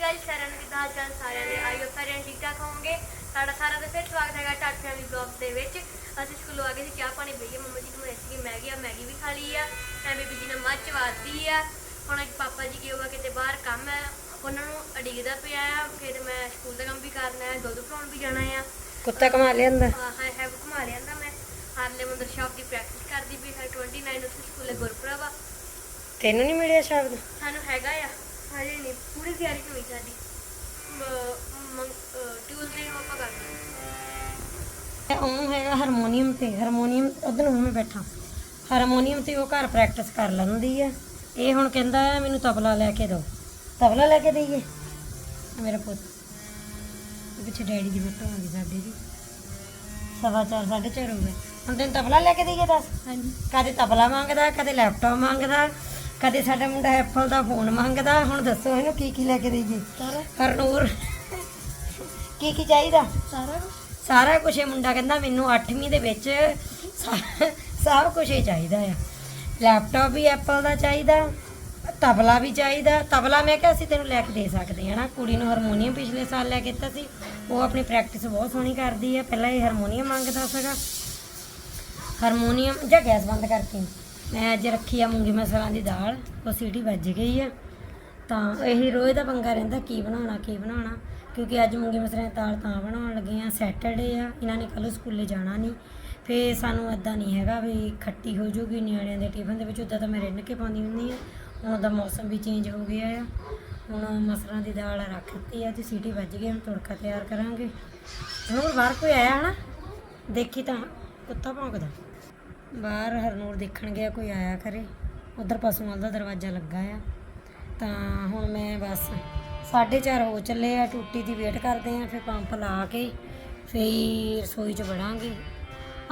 Guys ਸਾਰਿਆਂ ਨੂੰ ਕਿਦਾਂ ਹਾਲ ਸਾਰਿਆਂ ਦੇ ਆਇਓ ਸਾਰਿਆਂ ਠੀਕ ਠਾਕ ਹੋਵੋਗੇ। ਸਾਡਾ ਸਾਰਿਆਂ ਦਾ ਫਿਰ ਸਵਾਗਤ ਹੈਗਾ ਟਾਟ ਫੈਮਿਲੀ ਬਲੌਗ ਦੇ ਵਿੱਚ। ਅਸੀਂ ਸਕੂਲੋਂ ਆ ਗਏ ਸੀ ਚਾਹ ਪਾਣੀ ਪੀਏ ਮੰਮਾ ਜੀ ਨੂੰ ਰੈਸਪੀ ਮੈਗੀ ਆ ਮੈਗੀ ਵੀ ਖਾ ਲਈ ਆ। ਐ ਬੀਬੀ ਜੀ ਨੇ ਮੱਝ ਵਾਦੀ ਆ। ਹੁਣ ਅੱਜ ਪਾਪਾ ਜੀ ਕੀ ਹੋਗਾ ਕਿਤੇ ਬਾਹਰ ਕੰਮ ਹੈ ਉਹਨਾਂ ਨੂੰ ਅਡੀਗਦਾ ਪਿਆ ਆ। ਫਿਰ ਮੈਂ ਸਕੂਲ ਦਾ ਕੰਮ ਵੀ ਕਰਨਾ ਹੈ ਦੁੱਧ ਭਰਾਉਣ ਵੀ ਜਾਣਾ ਆ। ਕੁੱਤਾ ਕਮਾ ਲਿਆਂਦਾ। ਹਾਂ ਹੈ ਘੁਮਾ ਲਿਆਂਦਾ ਮੈਂ। ਹਾਰਲੇ ਮੰਦਰ ਸ਼ਾਪ ਦੀ ਪ੍ਰੈਕਟਿਸ ਕਰਦੀ ਵੀ ਹੈ 29 ਉੱਥੇ ਸਕੂਲੇ ਗੁਰਪੁਰਬ ਆ। ਤੈਨੂੰ ਨਹੀਂ ਮਿਲਿਆ ਸ਼ਬਦ ਸਾਨੂੰ ਹੈਗਾ ਆ। ਹਜੇ ਨਹੀਂ ਪੂਰੀ ਤਿਆਰੀ ਹੋਈ ਸਾਡੀ। ਟਿਊਜ਼ਡੇ ਨੂੰ ਆਪਾਂ ਕਰਦੇ ਹਾਂ ਉਹਨੂੰ ਹੈਗਾ ਹਾਰਮੋਨੀਅਮ ਤੇ ਹਾਰਮੋਨੀਅਮ ਉਧਰ ਨੂੰ ਮੈਂ ਬੈਠਾ। ਹਾਰਮੋਨੀਅਮ ਤੇ ਉਹ ਘਰ ਪ੍ਰੈਕਟਿਸ ਕਰ ਲੈਂਦੀ ਆ। ਇਹ ਹੁਣ ਕਹਿੰਦਾ ਮੈਨੂੰ ਤਬਲਾ ਲੈ ਕੇ ਦਿਓ। ਤਬਲਾ ਲੈ ਕੇ ਦਈਏ? ਮੇਰਾ ਪੁੱਤ। ਪਿੱਛੇ ਡੈਡੀ ਦੀ ਫੋਟੋ ਆ ਗਈ ਸਾਡੇ ਦੀ। ਸਵਾ ਚਾਰ ਸਾਢੇ ਚਾਰ ਹੋ ਗਏ। ਹੁਣ ਤੈਨੂੰ ਤਬਲਾ ਲੈ ਕੇ ਦਈਏ ਦੱਸ? ਹਾਂਜੀ। ਕਦੇ ਤਬਲਾ ਮੰਗਦਾ ਕਦੇ ਲੈਪਟਾਪ ਮੰਗਦਾ? ਕਦੇ ਸਾਡਾ ਮੁੰਡਾ ਐਪਲ ਦਾ ਫੋਨ ਮੰਗਦਾ ਹੁਣ ਦੱਸੋ ਇਹਨੂੰ ਕੀ ਕੀ ਲੈ ਕੇ ਦਈਏ? ਸਾਰਾ? ਹਰਨੂਰ। ਕੀ ਕੀ ਚਾਹੀਦਾ? ਸਾਰਾ ਸਾਰਾ ਕੁਝ ਇਹ ਮੁੰਡਾ ਕਹਿੰਦਾ ਮੈਨੂੰ 8ਵੀਂ ਦੇ ਵਿੱਚ ਸਾ- ਸਭ ਕੁਝ ਹੀ ਚਾਹੀਦਾ ਆ। ਲੈਪਟਾਪ ਵੀ ਐਪਲ ਦਾ ਚਾਹੀਦਾ ਤਬਲਾ ਵੀ ਚਾਹੀਦਾ। ਤਬਲਾ ਮੈਂ ਕਿਹਾ ਅਸੀਂ ਤੈਨੂੰ ਲੈ ਕੇ ਦੇ ਸਕਦੇ ਹਾਂ ਨਾ। ਕੁੜੀ ਨੂੰ ਹਾਰਮੋਨੀਅਮ ਪਿਛਲੇ ਸਾਲ ਲੈ ਕੇ ਦਿੱਤਾ ਸੀ। ਉਹ ਆਪਣੀ ਪ੍ਰੈਕਟਿਸ ਬਹੁਤ ਸੋਹਣੀ ਕਰਦੀ ਹੈ ਪਹਿਲਾਂ ਇਹ ਹਾਰਮੋਨੀਅਮ ਮੰਗਦਾ ਸੀਗਾ। ਹਾਰਮੋਨੀਅਮ ਜਾਂ ਗੈਸ ਬੰਦ ਕਰਕੇ। ਮੈਂ ਅੱਜ ਰੱਖੀ ਆ ਮੂੰਗੀ ਮਸਰਾਂ ਦੀ ਦਾਲ, ਉਹ ਸੀਟੀ ਵੱਜ ਗਈ ਆ। ਤਾਂ ਇਹੀ ਰੋਜ਼ ਦਾ ਪੰਗਾ ਰਹਿੰਦਾ ਕੀ ਬਣਾਉਣਾ ਕੀ ਬਣਾਉਣਾ। ਕਿਉਂਕਿ ਅੱਜ ਮੂੰਗੀ ਮਸਰਾਂ ਦੀ ਦਾਲ ਤਾਂ ਬਣਾਉਣ ਲੱਗੇ ਆ ਸੈਟਰਡੇ ਆ, ਇਹਨਾਂ ਨੇ ਕੱਲ ਸਕੂਲੇ ਜਾਣਾ ਨਹੀਂ ਫੇ ਸਾਨੂੰ ਇਦਾਂ ਨਹੀਂ ਹੈਗਾ ਵੀ ਖੱਟੀ ਹੋ ਜੂਗੀ, ਨਿਆਣਿਆਂ ਦੇ ਟਿਫਨ ਦੇ ਵਿੱਚ ਉਦਾਂ ਤਾਂ ਮੈਂ ਰਿੰਨ ਕੇ ਪਾਉਂਦੀ ਹੁੰਦੀ ਆ। ਹੁਣ ਦਾ ਮੌਸਮ ਵੀ ਚੇਂਜ ਹੋ ਗਿਆ ਆ। ਹੁਣ ਮਸਰਾਂ ਦੀ ਦਾਲ ਰੱਖ ਦਿੱਤੀ ਆ ਤੇ ਸੀਟੀ ਵੱਜ ਗਈ, ਹੁਣ ਤੜਕਾ ਤਿਆਰ ਕਰਾਂਗੇ। ਹੁਣ ਬਾਹਰ ਕੋਈ ਆਇਆ ਹਨਾ? ਦੇਖੀ ਤਾਂ ਕੁੱਤਾ ਭੌਂਕਦਾ। ਬਾਹਰ ਹਰਨੂਰ ਦੇਖਣ ਗਿਆ, ਕੋਈ ਆਇਆ ਕਰੇ ਉਧਰ ਪਸ਼ੂਆਂ ਦਾ ਦਰਵਾਜ਼ਾ ਲੱਗਾ ਆ। ਤਾਂ ਹੁਣ ਮੈਂ ਬਸ 4:30 ਹੋ ਚੱਲੇ ਆ, ਟੂਟੀ ਦੀ ਵੇਟ ਕਰਦੇ ਆ, ਫਿਰ ਪੰਪ ਲਾ ਕੇ ਫਿਰ ਰਸੋਈ 'ਚ ਵੜਾਂਗੇ।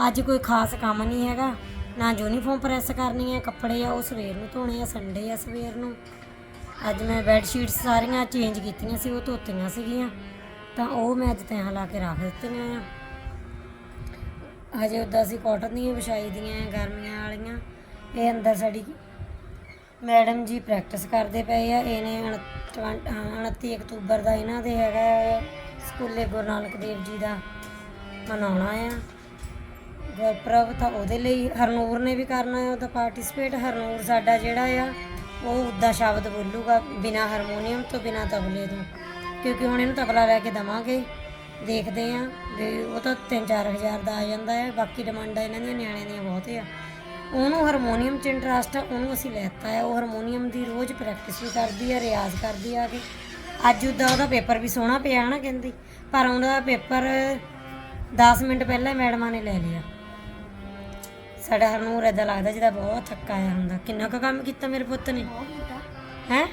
ਅੱਜ ਕੋਈ ਖਾਸ ਕੰਮ ਨਹੀਂ ਹੈਗਾ। ਨਾ ਯੂਨੀਫਾਰਮ ਪ੍ਰੈਸ ਕਰਨੀ ਹੈ ਕੱਪੜੇ ਆ, ਉਹ ਸਵੇਰ ਨੂੰ ਧੋਣੇ ਆ ਸੰਡੇ ਆ ਸਵੇਰ ਨੂੰ। ਅੱਜ ਮੈਂ ਬੈੱਡ ਸ਼ੀਟਸ ਸਾਰੀਆਂ ਚੇਂਜ ਕੀਤੀਆਂ ਸੀ, ਉਹ ਧੋਤੀਆਂ ਸੀਗੀਆਂ। ਤਾਂ ਉਹ ਮੈਂ ਅੱਜ ਤੈਂ ਲਾ ਕੇ ਰੱਖ ਦਿੱਤੀਆਂ ਆ। ਹਜੇ ਉਦਾਂ ਅਸੀਂ ਕਾਟਨ ਦੀਆਂ ਵਿਛਾਈ ਦੀਆਂ ਗਰਮੀਆਂ ਵਾਲੀਆਂ। ਇਹ ਅੰਦਰ ਸਾਡੀ ਮੈਡਮ ਜੀ ਪ੍ਰੈਕਟਿਸ ਕਰਦੇ ਪਏ ਆ। ਇਹਨੇ 29 ਅਕਤੂਬਰ ਦਾ ਇਹਨਾਂ ਦੇ ਹੈਗਾ ਸਕੂਲੇ ਗੁਰੂ ਨਾਨਕ ਦੇਵ ਜੀ ਦਾ ਮਨਾਉਣਾ ਆ। ਗੁਰਪੁਰਬ ਤਾਂ ਉਹਦੇ ਲਈ ਹਰਨੂਰ ਨੇ ਵੀ ਕਰਨਾ ਹੈ, ਉਹਦਾ ਪਾਰਟਿਸਿਪੇਟ ਹਰਨੂਰ ਸਾਡਾ ਜਿਹੜਾ ਆ, ਉਹ ਉੱਦਾਂ ਸ਼ਬਦ ਬੋਲੂਗਾ ਬਿਨਾ ਹਾਰਮੋਨੀਅਮ ਤੋਂ, ਬਿਨਾ ਤਬਲੇ ਤੋਂ। ਕਿਉਂਕਿ ਹੁਣ ਇਹਨੂੰ ਤਬਲਾ ਲੈ ਕੇ ਦਵਾਂਗੇ। ਦੇਖਦੇ ਆ ਵੀ ਉਹ ਤਾਂ 3-4000 ਦਾ ਆ ਜਾਂਦਾ ਹੈ ਬਾਕੀ ਡਿਮਾਂਡਾਂ ਇਹਨਾਂ ਦੀਆਂ ਨਿਆਣਿਆਂ ਦੀਆਂ ਬਹੁਤ ਆ। ਉਹਨੂੰ ਹਾਰਮੋਨੀਅਮ 'ਚ ਇੰਟਰਸਟ ਆ ਉਹਨੂੰ ਅਸੀਂ ਲੈਤਾ ਹੈ। ਉਹ ਹਾਰਮੋਨੀਅਮ ਦੀ ਰੋਜ਼ ਪ੍ਰੈਕਟਿਸ ਵੀ ਕਰਦੀ ਆ ਰਿਆਜ਼ ਕਰਦੀ ਆ ਕੇ। ਅੱਜ ਉਹਦਾ ਉਹਦਾ ਪੇਪਰ ਵੀ ਸੋਹਣਾ ਪਿਆ ਨਾ ਕਹਿੰਦੀ ਪਰ ਉਹਦਾ ਪੇਪਰ 10 ਮਿੰਟ ਪਹਿਲਾਂ ਹੀ ਮੈਡਮਾਂ ਨੇ ਲੈ ਲਿਆ। ਸਾਡਾ ਹਰਨੂਰ ਏਦਾਂ ਲੱਗਦਾ ਜਿਹਦਾ ਬਹੁਤ ਥੱਕਾ ਆਇਆ ਹੁੰਦਾ। ਕਿੰਨਾ ਕੁ ਕੰਮ ਕੀਤਾ ਮੇਰੇ ਪੁੱਤ ਨੇ? ਹੈ?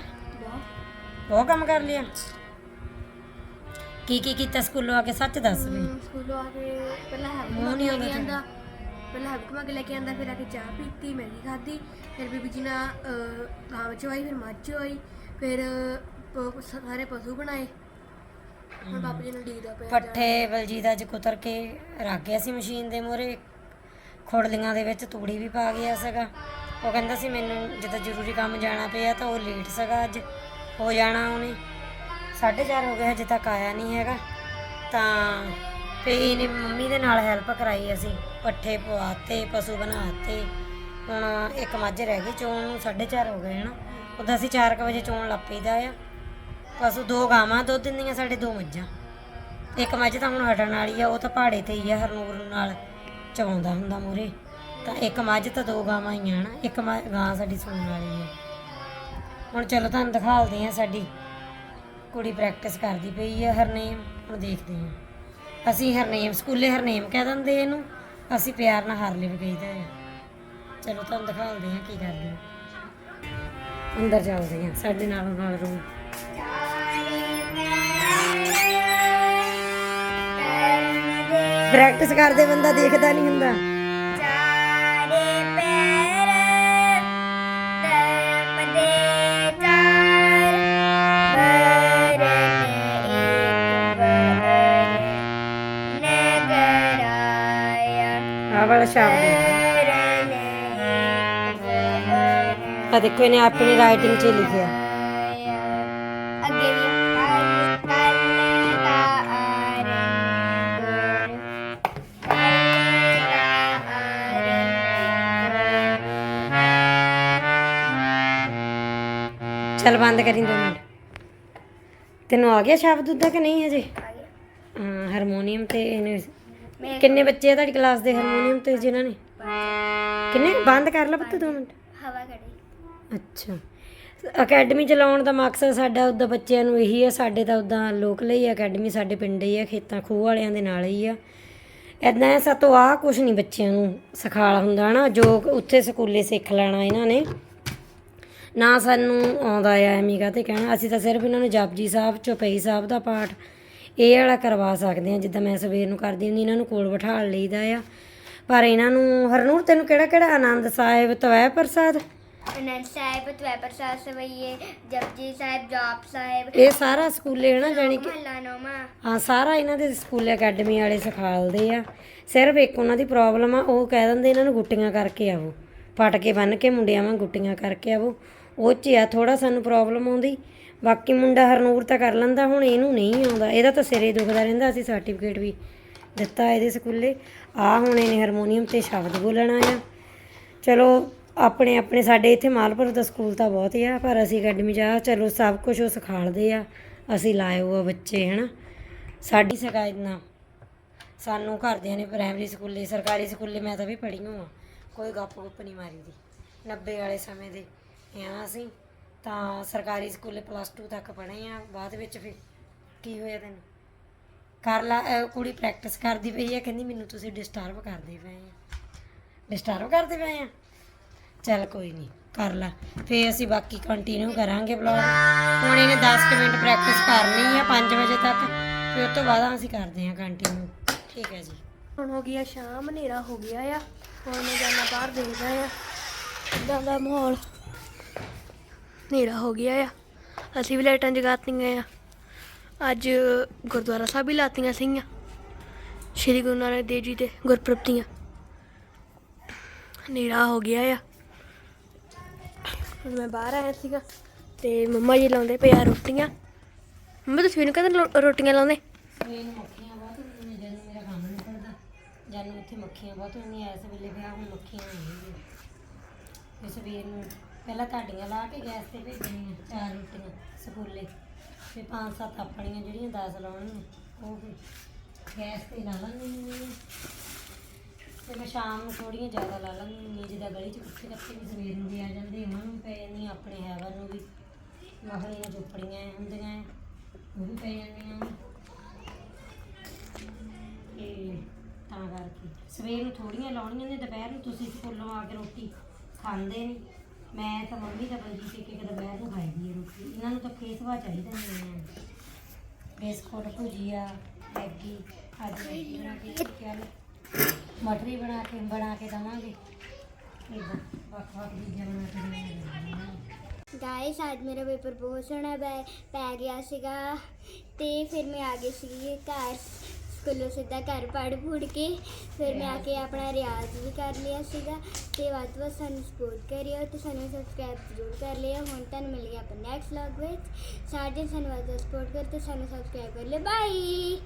ਬਹੁਤ ਕੰਮ ਕਰ ਲਿਆ। ਕੀ ਕੀ ਕੀਤਾ ਸਕੂਲੋਂ ਆ ਕੇ ਸੱਚ ਦੱਸ ਵੀ। ਸਕੂਲੋਂ ਆ ਕੇ ਪਹਿਲਾਂ ਮੂੰਹ ਨਹੀਂ ਆਉਂਦਾ ਆਂਦਾ। ਪਹਿਲਾਂ ਹੈਵ ਘੁਮਾ ਕੇ ਲੈ ਕੇ ਆਂਦਾ ਫਿਰ ਆ ਕੇ ਚਾਹ ਪੀਤੀ ਮੈਗੀ ਖਾਧੀ ਫਿਰ ਬੀਬੀ ਜੀ ਨਾਲ ਅਹ, ਗਾਂ ਚਵਾਈ ਫਿਰ ਮੱਝ ਚਵਾਈ ਫਿਰ ਪ- ਸਾਰੇ ਪਸ਼ੂ ਬਣਾਏ। ਹੁਣ ਬਾਪੂ ਜੀ ਨੂੰ ਡੀਦਾ ਪਿਆ ਪੱਠੇ ਬਲਜੀਤ ਅੱਜ ਕੁਤਰ ਕੇ ਰੱਖ ਗਿਆ ਸੀ ਮਸ਼ੀਨ ਦੇ ਮੂਹਰੇ। ਖੁਰਲੀਆਂ ਦੇ ਵਿੱਚ ਤੂੜੀ ਵੀ ਪਾ ਗਿਆ ਸੀਗਾ। ਉਹ ਕਹਿੰਦਾ ਸੀ ਮੈਨੂੰ ਜਦੋਂ ਜ਼ਰੂਰੀ ਕੰਮ ਜਾਣਾ ਪਿਆ ਤਾਂ ਉਹ ਲੇਟ ਸੀਗਾ ਅੱਜ। ਹੋ ਜਾਣਾ ਉਹਨੇ। 4:30 ਹੋ ਗਏ, ਹਜੇ ਤੱਕ ਆਇਆ ਨਹੀਂ ਹੈਗਾ। ਤਾਂ ਫੇ ਇਹਨੇ ਮੰਮੀ ਦੇ ਨਾਲ ਹੈਲਪ ਕਰਾਈ ਅਸੀਂ, ਪੱਠੇ ਪਵਾਤੇ, ਪਸ਼ੂ ਬਣਾਤੇ। ਹੁਣ ਇੱਕ ਮੱਝ ਰਹਿ ਗਈ ਚੋਣ ਨੂੰ 4:30 ਹੋ ਗਏ ਹਨਾ। ਉਦੋਂ ਅਸੀਂ 4:00 ਵਜੇ ਚੋਣ ਲੱਪੀਦਾ ਆ। ਪਸ਼ੂ ਦੋ ਗਾਵਾਂ, ਦੁੱਧ ਦਿੰਦੀਆਂ ਸਾਡੇ ਦੋ ਮੱਝਾਂ। ਇੱਕ ਮੱਝ ਤਾਂ ਹੁਣ ਹਟਣ ਵਾਲੀ ਆ, ਉਹ ਤਾਂ ਪਹਾੜੇ ਤੇ ਹੀ ਆ, ਹਰਨੂਰ ਨਾਲ ਚਵਾਉਂਦਾ ਹੁੰਦਾ ਮੂਰੇ ਤਾਂ ਇੱਕ ਮੱਝ ਤਾਂ ਦੋ ਗਾਵਾਂ ਹੀ ਆ ਨਾ ਇੱਕ ਮੱਝ- ਗਾਂ ਸਾਡੀ ਸੂਣ ਵਾਲੀ ਆ। ਹੁਣ ਚਲੋ ਤੁਹਾਨੂੰ ਦਿਖਾਲਦੇ ਆ ਸਾਡੀ ਕੁੜੀ ਪ੍ਰੈਕਟਿਸ ਕਰਦੀ ਪਈ ਆ, ਹਰਨੇਮ ਹੁਣ ਦੇਖਦੇ ਹਾਂ। ਅਸੀਂ ਹਰਨੇਮ, ਸਕੂਲੇ ਹਰਨੇਮ ਕਹਿ ਦਿੰਦੇ ਇਹਨੂੰ, ਅਸੀਂ ਪਿਆਰ ਨਾਲ ਹਰਲਿਵ ਕਹੀਦਾ ਆ। ਚਲੋ ਤੁਹਾਨੂੰ ਦਿਖਾਲਦੇ ਹਾਂ ਕੀ ਕਰਦੇ ਆ। ਅੰਦਰ ਚੱਲਦੇ ਹਾਂ, ਸਾਡੇ ਨਾਲ ਨਾਲ ਰੂਮ। ਪ੍ਰੈਕਟਿਸ ਕਰਦੇ ਬੰਦਾ ਦੇਖਦਾ ਨਹੀਂ ਹੁੰਦਾ। ਸ਼ਬਦ ਆ ਦੇਖੋ ਇਹਨੇ ਆਪਣੀ ਰਾਈਟਿੰਗ 'ਚ ਲਿਖਿਆ। ਚਲ ਬੰਦ ਕਰੀ ਦੋ ਮਿੰਟ। ਤੈਨੂੰ ਆ ਗਿਆ ਸ਼ਬਦ ਉਦਾਂ ਕਿ ਨਹੀਂ ਅਜੇ? ਹਾਂ ਹਾਰਮੋਨੀਅਮ ਤੇ ਇਹਨੂੰ ਕਿੰਨੇ ਬੱਚੇ ਆ ਤੁਹਾਡੀ ਕਲਾਸ ਦੇ ਹਾਰਮੋਨੀਅਮ ਤੇ ਜਿਨ੍ਹਾਂ ਨੇ? ਕਿੰਨੇ? ਬੰਦ ਕਰ ਲਾ ਪੁੱਤ ਦੋ ਮਿੰਟ। ਹਵਾ ਖੜੀ। ਅੱਛਾ। ਅਕੈਡਮੀ ਚਲਾਉਣ ਦਾ ਮਕਸਦ ਸਾਡਾ ਉਦਾਂ ਬੱਚਿਆਂ ਨੂੰ ਇਹੀ ਹੈ ਸਾਡੇ ਤਾਂ ਉਦਾਂ ਲੋਕਲ ਹੀ ਅਕੈਡਮੀ ਸਾਡੇ ਪਿੰਡ ਹੀ ਆ ਖੇਤਾਂ ਖੂਹ ਵਾਲਿਆਂ ਦੇ ਨਾਲ ਹੀ ਆ। ਇਦਾਂ ਹੈ ਸਾਤੋਂ ਆ ਕੁਝ ਨਹੀਂ ਬੱਚਿਆਂ ਨੂੰ ਸਿਖਾਲ ਹੁੰਦਾ ਨਾ ਜੋ ਉੱਥੇ ਸਕੂਲੇ ਸਿੱਖ ਲੈਣਾ ਇਹਨਾਂ ਨੇ। ਨਾ ਸਾਨੂੰ ਆਉਂਦਾ ਆ ਐਵੇਂ ਤੇ ਕਹਿਣਾ। ਅਸੀਂ ਤਾਂ ਸਿਰਫ ਇਹਨਾਂ ਨੂੰ ਜਪਜੀ ਸਾਹਿਬ ਚੌਪਈ ਸਾਹਿਬ ਦਾ ਪਾਠ ਇਹ ਵਾਲਾ ਕਰਵਾ ਸਕਦੇ ਆ ਜਿੱਦਾਂ ਮੈਂ ਸਵੇਰ ਨੂੰ ਕਰਦੀ ਹੁੰਦੀ ਇਹਨਾਂ ਨੂੰ ਕੋਲ ਬਿਠਾ ਲਈਦਾ ਆ। ਪਰ ਇਹਨਾਂ ਨੂੰ ਹਰਨੂਰ ਤੈਨੂੰ ਕਿਹੜਾ ਕਿਹੜਾ ਆਨੰਦ ਸਾਹਿਬ ਤਵੈ ਪ੍ਰਸਾਦ ਅਨੰਦ ਸਾਹਿਬ ਤਵੈ ਪ੍ਰਸਾਦ ਸਵਈਏ ਜਪਜੀ ਸਾਹਿਬ ਜਾਪ ਸਾਹਿਬ। ਇਹ ਸਾਰਾ ਸਕੂਲੇ ਹਨਾ ਜਾਣੀ ਕਿ ਮਹੱਲਾ ਨੋਮਾ ਹਾਂ ਸਾਰਾ ਇਹਨਾਂ ਦੇ ਸਕੂਲੇ ਅਕੈਡਮੀ ਵਾਲੇ ਸਿਖਾਲਦੇ ਆ। ਸਿਰਫ ਇੱਕ ਉਹਨਾਂ ਦੀ ਪ੍ਰੋਬਲਮ ਆ ਉਹ ਕਹਿ ਦਿੰਦੇ ਇਹਨਾਂ ਨੂੰ ਗੁੱਟੀਆਂ ਕਰਕੇ ਆਵੋ। ਪਟ ਕੇ ਬੰਨ ਕੇ ਮੁੰਡਿਆਂ ਵਾਂ ਗੁੱਟੀਆਂ ਕਰਕੇ ਆਵੋ। ਉਹ 'ਚ ਆ ਥੋੜਾ ਸਾਨੂੰ ਪ੍ਰੋਬਲਮ ਆਉਂਦੀ। ਬਾਕੀ ਮੁੰਡਾ ਹਰਨੂਰ ਤਾਂ ਕਰ ਲੈਂਦਾ, ਹੁਣ ਇਹਨੂੰ ਨਹੀਂ ਆਉਂਦਾ। ਇਹਦਾ ਤਾਂ ਸਿਰੇ ਦੁਖਦਾ ਰਹਿੰਦਾ, ਅਸੀਂ ਸਰਟੀਫਿਕੇਟ ਵੀ ਦਿੱਤਾ ਇਹਦੇ ਸਕੂਲੇ। ਆ ਹੁਣ ਇਹਨੇ ਹਾਰਮੋਨੀਅਮ ਤੇ ਸ਼ਬਦ ਬੋਲਣਾ ਆ। ਚਲੋ, ਆਪਣੇ ਆਪਣੇ ਸਾਡੇ ਇੱਥੇ ਮਾਲਪੁਰ ਦਾ ਸਕੂਲ ਤਾਂ ਬਹੁਤ ਹੀ ਆ, ਪਰ ਅਸੀਂ ਅਕੈਡਮੀ ਜਾ, ਚਲੋ ਸਭ ਕੁਝ ਉਹ ਸਿਖਾਲਦੇ ਆ। ਅਸੀਂ ਲਾਏ ਹੋਏ ਆ ਬੱਚੇ, ਹਨਾ। ਸਾਡੀ ਸ਼ਿਕਾਇਤ ਨਾ। ਸਾਨੂੰ ਘਰਦਿਆਂ ਨੇ ਪ੍ਰਾਇਮਰੀ ਸਕੂਲੇ, ਸਰਕਾਰੀ ਸਕੂਲੇ ਮੈਂ ਤਾਂ ਵੀ ਪੜ੍ਹੀ ਹਾਂ ਕੋਈ ਗੱਪ ਗੁੱਪ ਨਹੀਂ ਮਾਰੀ ਦੀ 90 ਵਾਲੇ ਸਮੇਂ ਦੇ। ਆ ਅਸੀਂ ਤਾਂ ਸਰਕਾਰੀ ਸਕੂਲੇ ਪਲੱਸ 2 ਤੱਕ ਪੜ੍ਹੇ ਆ, ਬਾਅਦ ਵਿੱਚ ਫਿਰ ਕੀ ਹੋਇਆ ਤੈਨੂੰ? ਕਰ ਲਾ, ਅਹ ਕੁੜੀ ਪ੍ਰੈਕਟਿਸ ਕਰਦੀ ਪਈ ਆ, ਕਹਿੰਦੀ ਮੈਨੂੰ ਤੁਸੀਂ ਡਿਸਟਰਬ ਕਰਦੇ ਪਏ ਆ। ਡਿਸਟਰਬ ਕਰਦੇ ਪਏ ਆ? ਚੱਲ ਕੋਈ ਨਹੀਂ ਕਰ ਲਾ। ਫੇਰ ਅਸੀਂ ਬਾਕੀ ਕੰਟੀਨਿਊ ਕਰਾਂਗੇ ਵਲੌਗ ਹੁਣ ਇਹਨੇ 10 ਕੁ ਮਿੰਟ ਪ੍ਰੈਕਟਿਸ ਕਰਨੀ ਆ 5 ਵਜੇ ਤੱਕ। ਫਿਰ ਉਸ ਤੋਂ ਬਾਅਦ ਅਸੀਂ ਕਰਦੇ ਹਾਂ ਕੰਟੀਨਿਊ ਠੀਕ ਹੈ ਜੀ। ਹੁਣ ਹੋ ਗਿਆ ਸ਼ਾਮ, ਹਨੇਰਾ ਹੋ ਗਿਆ ਆ। ਹੁਣ ਮੈਂ ਜਾਣਾ ਬਾਹਰ ਦੇਖਦਾ ਆ। ਇਦਾਂ ਦਾ ਮਾਹੌਲ। ਹਨੇਰਾ ਹੋ ਗਿਆ ਆ। ਅਸੀਂ ਵੀ ਲਾਈਟਾਂ ਜਗਾਤੀਆਂ ਆ। ਅੱਜ ਗੁਰਦੁਆਰਾ ਸਾਹਿਬ ਵੀ ਲਾਤੀਆਂ ਸੀਗੀਆਂ। ਸ਼੍ਰੀ ਗੁਰੂ ਨਾਨਕ ਦੇਵ ਜੀ ਦੇ ਗੁਰਪੁਰਬ ਦੀਆਂ ਹਨੇਰਾ ਹੋ ਗਿਆ ਆ। ਮੈਂ ਬਾਹਰ ਆਇਆ ਸੀਗਾ ਤੇ ਮੰਮਾ ਜੀ ਲਾਉਂਦੇ ਪਏ ਆ ਰੋਟੀਆਂ। ਮੰਮਾ, ਤੁਸੀਂ ਮੈਨੂੰ ਕਦੋਂ ਰੋਟੀਆਂ ਲਾਉਂਦੇ? ਸਵੇਰ ਨੂੰ ਮੱਖੀਆਂ ਬਹੁਤ ਹੁੰਦੀਆਂ, ਜਦੋਂ ਮੇਰਾ ਕੰਮ ਨਹੀਂ ਕਰਦਾ। ਜਾਨੂੰ ਇੱਥੇ ਮੱਖੀਆਂ ਬਹੁਤ ਹੁੰਦੀਆਂ, ਇਸ ਵੇਲੇ ਵਿਆਹ ਹੁਣ ਮੱਖੀਆਂ ਨਹੀਂ ਫਿਰ ਸਵੇਰ ਨੂੰ ਪਹਿਲਾਂ ਤੁਹਾਡੀਆਂ ਲਾ ਕੇ ਗੈਸ ਤੇ ਭੇਜਣੀਆਂ ਚਾਰ ਰੋਟੀਆਂ ਸਕੂਲੇ। ਫਿਰ ਪੰਜ ਸੱਤ ਆਪਣੀਆਂ ਜਿਹੜੀਆਂ 10 ਲਾਉਣੀਆਂ ਉਹ ਵੀ ਗੈਸ ਤੇ ਲਾ ਲੈਂਦੀ ਤੇ ਮੈਂ ਸ਼ਾਮ ਨੂੰ ਥੋੜੀਆਂ ਜ਼ਿਆਦਾ ਲਾ ਲੈਂਦੀ ਹੁੰਦੀ ਜਿੱਦਾਂ ਗਲੀ 'ਚ ਕੁੱਤੇ ਕੱਤੇ ਵੀ ਸਵੇਰ ਨੂੰ ਵੀ ਆ ਜਾਂਦੇ, ਉਹਨਾਂ ਨੂੰ ਪੈ ਜਾਂਦੀਆਂ, ਆਪਣੇ ਹੈਵਨ ਨੂੰ ਵੀ। ਮਖਣੀਆਂ, ਚੋਪੜੀਆਂ ਹੁੰਦੀਆਂ, ਉਹ ਵੀ ਪੈ ਜਾਂਦੀਆਂ ਵਾਂ। ਤਾਂ ਕਰਕੇ ਸਵੇਰ ਨੂੰ ਥੋੜੀਆਂ ਲਾਉਣੀਆਂ ਨੇ, ਦੁਪਹਿਰ ਨੂੰ ਤੁਸੀਂ ਸਕੂਲੋਂ ਆ ਕੇ ਰੋਟੀ ਖਾਂਦੇ ਨਹੀਂ ਮੈਂ ਤਾਂ ਮੰਮੀ ਤਾਂ ਬਲਜੀਤ ਇੱਕ ਇੱਕ ਦੁਪਹਿਰ ਨੂੰ ਖਾਈਦੀ ਹੈ ਰੋਟੀ। ਇਹਨਾਂ ਨੂੰ ਤਾਂ ਫੇਸਵਾ ਚਾਹੀਦਾ ਨਹੀਂ ਬਿਸਕੁਟ, ਭੁਜੀਆ, ਮੈਗੀ, ਅੱਜ ਮੈਗੀ ਬਣਾ ਕੇ ਚੱਲ ਮਟਰੀ ਬਣਾ ਕੇ ਬਣਾ ਕੇ ਦਵਾਂਗੇ। ਇਦਾਂ ਵੱਖ ਵੱਖ ਚੀਜ਼ਾਂ ਬਣਾ ਕੇ ਦੇਵਾਂਗੇ। ਗਾਇਸ ਅੱਜ ਮੇਰਾ ਪੇਪਰ ਬਹੁਤ ਸੋਹਣਾ ਪੈ ਪੈ ਗਿਆ ਸੀਗਾ ਤੇ ਫਿਰ ਮੈਂ ਆ ਗਈ ਸੀਗੀ ਘਰ, ਸਕੂਲੋਂ ਸਿੱਧਾ ਘਰ ਪੜ੍ਹ ਪੂੜ ਕੇ। ਫਿਰ ਮੈਂ ਆ ਕੇ ਆਪਣਾ ਰਿਆਜ਼ ਵੀ ਕਰ ਲਿਆ ਸੀਗਾ। ਤੇ ਵੱਧ ਤੋਂ ਵੱਧ ਸਾਨੂੰ ਸਪੋਰਟ ਕਰਿਓ ਤੇ ਸਾਨੂੰ ਸਬਸਕ੍ਰਾਈਬ ਜ਼ਰੂਰ ਕਰ ਲਿਓ। ਹੁਣ ਤੁਹਾਨੂੰ ਮਿਲ ਗਿਆ ਆਪਾਂ ਨੈਕਸਟ ਵਲੌਗ ਵਿੱਚ। ਸਾਰੇ ਜਣ ਸਾਨੂੰ ਵੱਧ ਤੋਂ ਸਪੋਰਟ ਕਰੋ ਤੇ ਸਾਨੂੰ ਸਬਸਕ੍ਰਾਈਬ ਕਰ ਲਿਓ। ਬਾਏ